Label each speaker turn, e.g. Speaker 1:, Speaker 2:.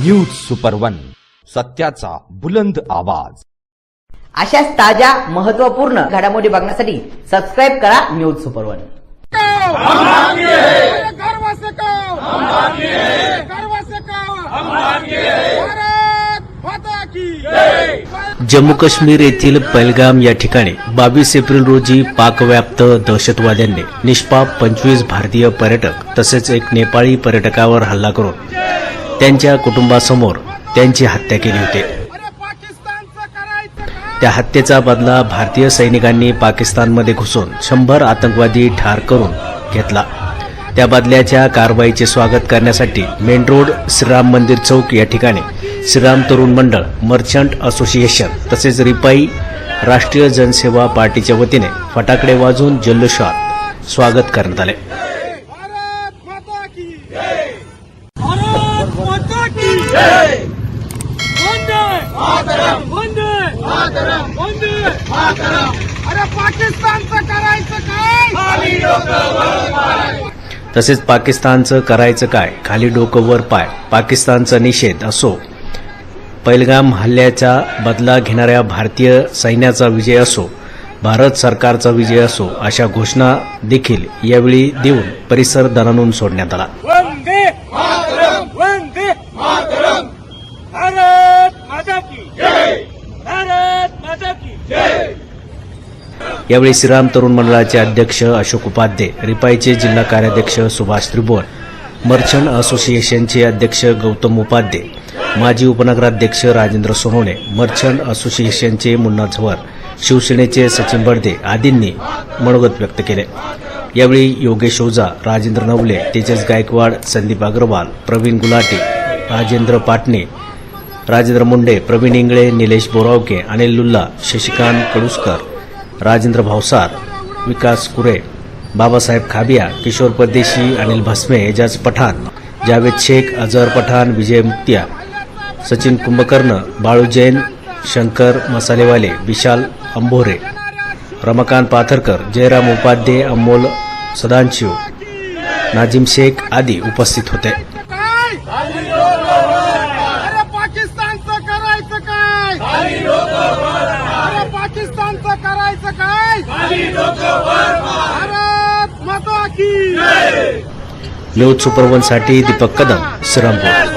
Speaker 1: News super one सत्याचा बुलंद आवाज.
Speaker 2: अशाच ताज्या महत्त्वपूर्ण घडामोडी बघण्यासाठी सबस्क्राईब करा न्यूज सुपर वन
Speaker 3: गर्व से कहो गर्व से कहो भारत माता की
Speaker 4: जम्मू काश्मीर येथील पहलगाम या ठिकाणी बावीस एप्रिल रोजी पाकव्याप्त दहशतवाद्यांनी निष्पाप पंचवीस भारतीय पर्यटक तसेच एक नेपाळी पर्यटकावर हल्ला करून त्यांच्या कुटुंबासमोर त्यांची हत्या केली होती. त्या हत्येचा बदला भारतीय सैनिकांनी पाकिस्तानमध्ये घुसून शंभर आतंकवादी ठार करून घेतला. त्या बदल्याच्या कारवाईचे स्वागत करण्यासाठी मेन रोड श्रीराम मंदिर चौक या ठिकाणी श्रीराम तरुण मंडळ मर्चंट असोसिएशन तसेच रिपाई राष्ट्रीय जनसेवा पार्टीच्या वतीने फटाकडे वाजून जल्लोषात स्वागत करण्यात आले
Speaker 3: भारत माता की भारत माता की वंदे मातरम वंदे मातरम वंदे मातरम अरे पाकिस्तानचं करायचं काय
Speaker 4: तसेच पाकिस्तानचं करायचं काय? खाली डोकं वर पाय. पाकिस्तानचा निषेध असो. पैलगाम हल्ल्याचा बदला घेणाऱ्या भारतीय सैन्याचा विजय असो भारत सरकारचा विजय असो अशा घोषणा देखील यावेळी देऊन परिसर दणानून सोडण्यात आला.
Speaker 3: वंदे मातरम। भारत माता की जय। भारत माता की जय।
Speaker 4: यावेळी श्रीराम तरुण मंडळाचे अध्यक्ष अशोक उपाध्ये रिपाईचे जिल्हा कार्याध्यक्ष सुभाष त्रिभुवन मर्चंट असोसिएशनचे अध्यक्ष गौतम उपाध्ये माजी उपनगराध्यक्ष राजेंद्र सोनवणे मर्चंट असोसिएशनचे मुन्ना झवर शिवसेनेचे सचिन बडदे आदींनी मनोगत व्यक्त केले. यावेळी योगेश ओझा राजेंद्र नवले तेजस गायकवाड संदीप अग्रवाल प्रवीण गुलाटे राजेंद्र पाटणे राजेंद्र मुंडे प्रवीण इंगळे निलेश बोरावके अनिल लुल्ला शशिकांत कडुसकर राजेंद्र भावसार विकास कुरे बाबासाहेब खाबिया किशोर परदेशी अनिल भस्मे एजाज पठाण जावेद शेख अजहर पठाण विजय मुक्तिया सचिन कुंभकर्ण बाळू जैन शंकर मसालेवाले विशाल अंभोरे रमाकांत पाथरकर जयराम उपाध्ये अमोल सदांशिव नाजिम शेख आदी उपस्थित होते
Speaker 3: काय अरे पाकिस्तानचं करायचं काय अरे पाकिस्तानचं करायचं काय? भारत माता की
Speaker 4: न्यूज सुपरवनसाठी दीपक कदम श्रीरामपूर.